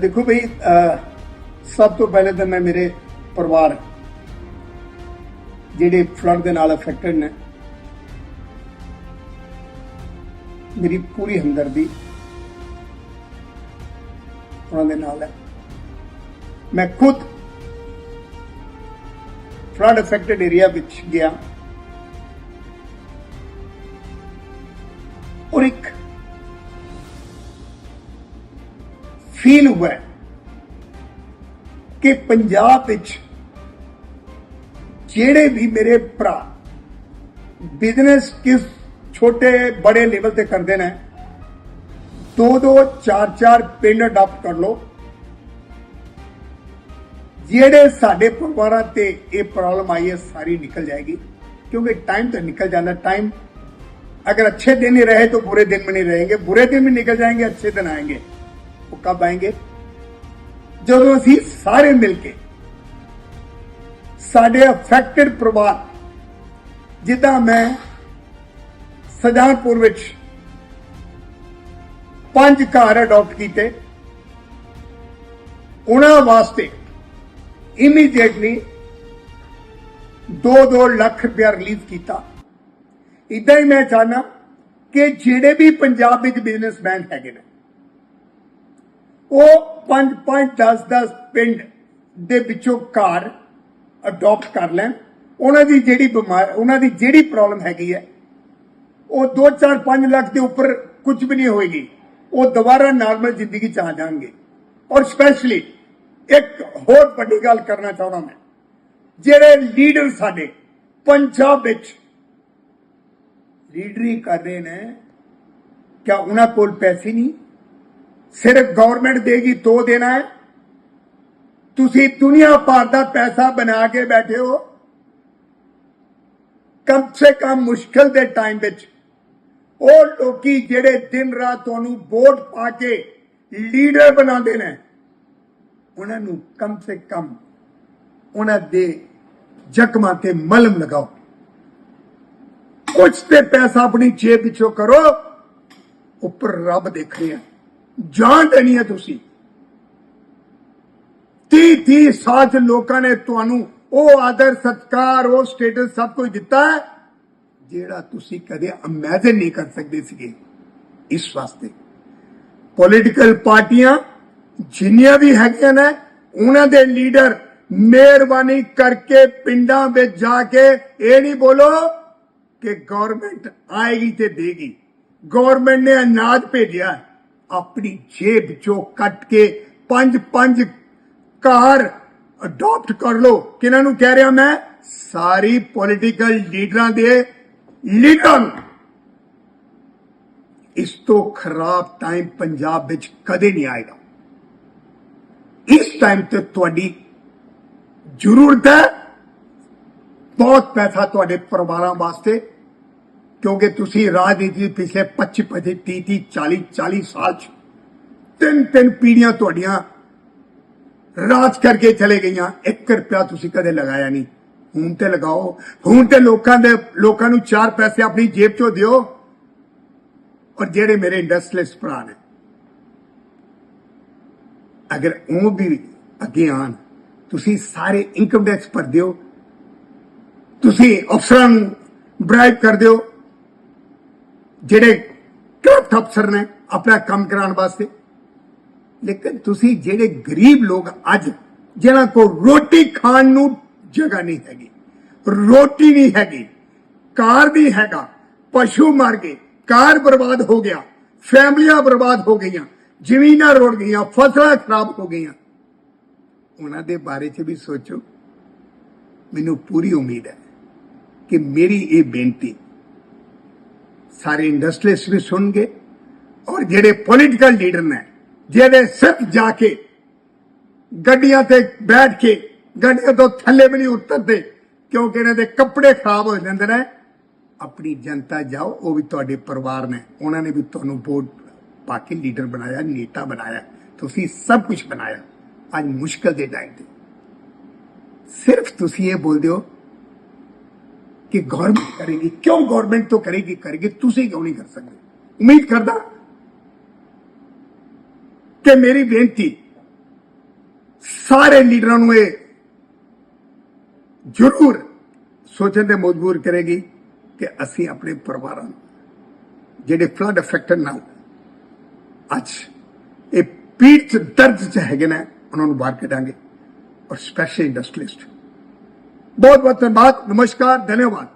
ਦੇਖੋ ਭਈ ਸਭ ਤੋਂ ਪਹਿਲੇ ਤਾਂ ਮੈਂ ਮੇਰੇ ਪਰਿਵਾਰ ਜਿਹੜੇ ਫਲੱਡ ਦੇ ਨਾਲ ਅਫੈਕਟਡ ਨੇ, ਮੇਰੀ ਪੂਰੀ ਹਮਦਰਦੀ ਉਹਨਾਂ ਦੇ ਨਾਲ ਹੈ। ਮੈਂ ਖੁਦ ਫਲੱਡ ਅਫੈਕਟਡ ਏਰੀਆ ਵਿੱਚ ਗਿਆ। ਫੀਲ ਹੋਇਆ ਕਿ ਪੰਜਾਬ ਵਿੱਚ ਜਿਹੜੇ ਵੀ ਮੇਰੇ ਭਰਾ ਬਿਜ਼ਨਸ ਕਿਸ ਛੋਟੇ, ਬੜੇ ਲੈਵਲ ਤੇ ਕਰਦੇ ਨੇ ਦੋ ਦੋ ਚਾਰ ਚਾਰ ਪਿੰਡ ਅਡਾਪਟ ਕਰ ਲੋ ਜਿਹੜੇ ਸਾਡੇ ਪਰਿਵਾਰਾਂ ਤੇ ਇਹ ਪ੍ਰੋਬਲਮ ਆਈ ਹੈ, ਸਾਰੀ ਨਿਕਲ ਜਾਏਗੀ। ਕਿਉਂਕਿ ਟਾਈਮ तो ਨਿਕਲ ਜਾਂਦਾ ਟਾਈਮ ਅਗਰ ਅੱਛੇ ਦਿਨ ਹੀ ਰਹੇ ਤਾਂ ਬੁਰੇ ਦਿਨ ਵੀ ਨਹੀਂ ਰਹੇਗੇ, ਬੁਰੇ ਦਿਨ ਵੀ ਨਿਕਲ ਜਾਏਗੇ, ਅੱਛੇ ਦਿਨ ਆਏਗੇ। ਉਹ ਕਦ ਆਏਗੇ ਜਦੋਂ ਅਸੀਂ ਸਾਰੇ ਮਿਲ ਕੇ ਸਾਡੇ ਅਫੈਕਟਡ ਪਰਿਵਾਰ, ਜਿੱਦਾਂ ਮੈਂ ਸਜਾਨਪੁਰ ਵਿੱਚ ਪੰਜ ਘਰ ਅਡਾਪਟ ਕੀਤੇ, ਉਹਨਾਂ ਵਾਸਤੇ ਇਮੀਡੀਏਟਲੀ 2-2 ਲੱਖ ਰੁਪਏ ਰਿਲੀਜ਼ ਕੀਤਾ। ਇਦਾਂ ਹੀ ਮੈਂ ਚਾਹਨਾ ਕਿ ਜਿਹੜੇ ਵੀ ਪੰਜਾਬ ਵਿੱਚ ਬਿਜ਼ਨਸਮੈਨ ਹੈਗੇ ਨੇ ਉਹ 5 5 10 10 ਪਿੰਡ ਦੇ ਵਿੱਚੋਂ ਘਰ ਅਡਾਪਟ ਕਰ ਲੈਣ। ਉਹਨਾਂ ਦੀ ਜਿਹੜੀ ਬਿਮਾਰ, ਉਹਨਾਂ ਦੀ ਜਿਹੜੀ ਪ੍ਰੋਬਲਮ ਹੈਗੀ ਹੈ, ਉਹ 2 4 5 ਲੱਖ ਦੇ ਉੱਪਰ ਕੁਝ ਵੀ ਨਹੀਂ ਹੋਏਗੀ। ਉਹ ਦੁਬਾਰਾ ਨਾਰਮਲ ਜ਼ਿੰਦਗੀ ਚ ਆ ਜਾਣਗੇ। ਔਰ ਸਪੈਸ਼ਲੀ ਇੱਕ ਹੋਰ ਵੱਡੀ ਗੱਲ ਕਰਨਾ ਚਾਹੁੰਦਾ ਮੈਂ। ਜਿਹੜੇ ਲੀਡਰ ਸਾਡੇ, ਪੰਜਾਬ ਵਿੱਚ ਲੀਡਰੀ ਕਰ ਰਹੇ ਨੇ, ਕਿਆ ਉਹਨਾਂ ਕੋਲ ਪੈਸੇ ਨਹੀਂ? ਸਿਰਫ ਗਵਰਨਮੈਂਟ ਦੇਗੀ ਤੋ ਦੇਣਾ ਹੈ। ਤੁਸੀਂ ਦੁਨੀਆ ਭਰ ਦਾ ਪੈਸਾ ਬਣਾ ਕੇ ਬੈਠੇ ਹੋ। ਕਮ ਸੇ ਕਮ ਮੁਸ਼ਕਲ ਦੇ ਟਾਈਮ ਵਿੱਚ। ਉਹ ਲੋਕੀ ਜਿਹੜੇ ਦਿਨ ਰਾਤ ਤੁਹਾਨੂੰ ਵੋਟ ਪਾ ਕੇ ਲੀਡਰ ਬਣਾਉਂਦੇ ਨੇ, ਉਹਨਾਂ ਨੂੰ ਕਮ ਸੇ ਕਮ ਉਹਨਾਂ ਦੇ ਜ਼ਖਮਾਂ ਤੇ ਮਲਮ ਲਗਾਓ। ਕੁਝ ਤੇ ਪੈਸਾ ਆਪਣੀ ਜੇਬ ਵਿੱਚੋਂ ਕਰੋ, ਉੱਪਰ ਰੱਬ ਦੇਖ ਰਿਹਾ ਜਾਣ ਦੇਣੀ ਹੈ ਤੁਸੀਂ। 30 30 ਸਾਲ ਚ ਲੋਕਾਂ ਨੇ ਤੁਹਾਨੂੰ ਉਹ ਆਦਰ, ਸਤਕਾਰ, ਉਹ ਸਟੇਟਸ ਸਭ ਕੁਝ ਦਿੱਤਾ ਜਿਹੜਾ ਤੁਸੀਂ ਕਦੇ ਇਮੇਜਿਨ ਨਹੀਂ ਕਰ ਸਕਦੇ ਸੀਗੇ ਇਸ ਵਾਸਤੇ। ਪੋਲੀਟੀਕਲ ਪਾਰਟੀਆਂ ਜਿੰਨੀਆਂ ਵੀ ਹੈਗੀਆਂ ਨੇ, ਉਹਨਾਂ ਦੇ ਲੀਡਰ ਮਿਹਰਬਾਨੀ ਕਰਕੇ ਪਿੰਡਾਂ ਵਿੱਚ ਜਾ ਕੇ ਇਹ ਨਹੀਂ ਬੋਲੋ ਕਿ ਗਵਰਨਮੈਂਟ ਆਏਗੀ ਤੇ ਦੇਗੀ। ਗਵਰਨਮੈਂਟ ਨੇ ਅਨਾਜ ਭੇਜਿਆ ਆਪਣੀ ਜੇਬ ਚੋਂ ਕੱਟ ਕੇ ਪੰਜ ਪੰਜ ਕਾਰ ਅਡਾਪਟ ਕਰ ਲੋ ਕਿਹਨਾਂ ਨੂੰ ਕਹਿ ਰਿਹਾ ਮੈਂ? ਸਾਰੀ ਪੋਲੀਟੀਕਲ ਲੀਡਰਾਂ ਦੇ ਲੀਡਰਾਂ ਨੂੰ। ਇਸ ਤੋਂ ਖਰਾਬ ਟਾਈਮ ਪੰਜਾਬ ਵਿੱਚ ਕਦੇ ਨਹੀਂ ਆਏਗਾ। ਇਸ ਟਾਈਮ ਤੇ ਤੁਹਾਡੀ ਜ਼ਰੂਰਤ ਹੈ। ਬਹੁਤ ਪੈਸਾ ਤੁਹਾਡੇ ਪਰਿਵਾਰਾਂ ਵਾਸਤੇ ਕਿਉਂਕਿ ਤੁਸੀਂ ਰਾਜਨੀਤੀ ਪਿਛਲੇ 25 25 30 30 40 40 ਸਾਲ ਚ ਤਿੰਨ ਤਿੰਨ ਪੀੜੀਆਂ ਤੁਹਾਡੀਆਂ ਰਾਜ ਕਰਕੇ ਚਲੇ ਗਈਆਂ। 1 ਰੁਪਿਆ ਤੁਸੀਂ ਕਦੇ ਲਗਾਇਆ ਨਹੀਂ। ਹੁਣ ਤੇ ਲਗਾਓ। ਹੁਣ ਤੇ ਲੋਕਾਂ ਦੇ, ਲੋਕਾਂ ਨੂੰ ਚਾਰ ਪੈਸੇ ਆਪਣੀ ਜੇਬ ਚੋਂ ਦਿਓ। ਔਰ ਜਿਹੜੇ ਮੇਰੇ ਇੰਡਸਟਰੀਅਲਿਸਟ ਭਰਾ ਨੇ, ਅਗਰ ਉਹ ਵੀ ਅੱਗੇ ਆਣ, ਤੁਸੀਂ ਸਾਰੇ ਇਨਕਮ ਟੈਕਸ ਭਰ ਦਿਓ ਤੁਸੀਂ ਅਫਸਰਾਂ ਨੂੰ ਬ੍ਰਾਈਬ ਕਰ ਦਿਓ। ਜਿਹੜੇ ਕਰਪਟ ਅਫਸਰ ਨੇ ਆਪਣਾ ਕੰਮ ਕਰਾਉਣ ਵਾਸਤੇ। ਲੇਕਿਨ ਤੁਸੀਂ ਜਿਹੜੇ ਗਰੀਬ ਲੋਕ ਅੱਜ ਜਿਹਨਾਂ ਕੋਲ ਰੋਟੀ ਖਾਣ ਨੂੰ ਜਗ੍ਹਾ ਨਹੀਂ ਹੈਗੀ, ਰੋਟੀ ਨਹੀਂ ਹੈਗੀ, ਕਾਰ ਨਹੀਂ ਹੈਗਾ, ਪਸ਼ੂ ਮਰ ਗਏ, ਕਾਰ ਬਰਬਾਦ ਹੋ ਗਿਆ, ਫੈਮਲੀਆਂ ਬਰਬਾਦ ਹੋ ਗਈਆਂ, ਜ਼ਮੀਨਾਂ ਰੁੜ ਗਈਆਂ, ਫਸਲਾਂ ਖਰਾਬ ਹੋ ਗਈਆਂ। ਉਹਨਾਂ ਦੇ ਬਾਰੇ 'ਚ ਵੀ ਸੋਚੋ। ਮੈਨੂੰ ਪੂਰੀ ਉਮੀਦ ਹੈ ਕਿ ਮੇਰੀ ਇਹ ਬੇਨਤੀ ਸਾਰੇ ਇੰਡਸਟਰੀਅਲਿਸਟ ਵੀ ਸੁਣਗੇ ਔਰ ਜਿਹੜੇ ਪੋਲੀਟੀਕਲ ਲੀਡਰ ਨੇ, ਜਿਹੜੇ ਸਿਰਫ ਜਾ ਕੇ ਗੱਡੀਆਂ ਤੇ ਬੈਠ ਕੇ ਗੱਡੀਆਂ ਤੋਂ ਥੱਲੇ ਵੀ ਨਹੀਂ ਉਤਰਦੇ, ਕਿਉਂਕਿ ਇਹਨਾਂ ਦੇ ਕੱਪੜੇ ਖਰਾਬ ਹੋ ਜਾਂਦੇ ਨੇ, ਆਪਣੀ ਜਨਤਾ ਜਾਓ, ਉਹ ਵੀ ਤੁਹਾਡੇ ਪਰਿਵਾਰ ਨੇ, ਉਹਨਾਂ ਨੇ ਵੀ ਤੁਹਾਨੂੰ ਵੋਟ ਪਾ ਕੇ ਲੀਡਰ ਬਣਾਇਆ, ਨੇਤਾ ਬਣਾਇਆ, ਤੁਸੀਂ ਸਭ ਕੁਝ ਬਣਾਇਆ, ਅੱਜ ਮੁਸ਼ਕਲ ਦੇ ਟਾਈਮ ਤੇ। ਸਿਰਫ ਤੁਸੀਂ ਇਹ ਬੋਲਦੇ ਹੋ ਕਿ ਗਵਰਨਮੈਂਟ ਕਰੇਗੀ ਕਿਉਂ ਗਵਰਨਮੈਂਟ ਤੋਂ ਕਰੇਗੀ ਕਰੇਗੀ ਤੁਸੀਂ ਕਿਉਂ ਨਹੀਂ ਕਰ ਸਕਦੇ ਉਮੀਦ ਕਰਦਾ ਕਿ ਮੇਰੀ ਬੇਨਤੀ ਸਾਰੇ ਲੀਡਰਾਂ ਨੂੰ ਇਹ ਜ਼ਰੂਰ ਸੋਚਣ ਤੇ ਮਜਬੂਰ ਕਰੇਗੀ ਕਿ ਅਸੀਂ ਆਪਣੇ ਪਰਿਵਾਰਾਂ ਨੂੰ ਜਿਹੜੇ ਫਲੱਡ ਅਫੈਕਟਡ ਨਾਲ ਅੱਜ ਇਹ ਪੀੜ ਚ ਦਰਦ ਚ ਹੈਗੇ ਨੇ ਉਹਨਾਂ ਨੂੰ ਬਾਹਰ ਕੱਢਾਂਗੇ ਔਰ ਸਪੈਸ਼ਲ ਇੰਡਸਟਰੀਲਿਸਟ ਬਹੁਤ ਬਹੁਤ ਧੰਨਵਾਦ ਨਮਸਕਾਰ ਧੰਨਵਾਦ।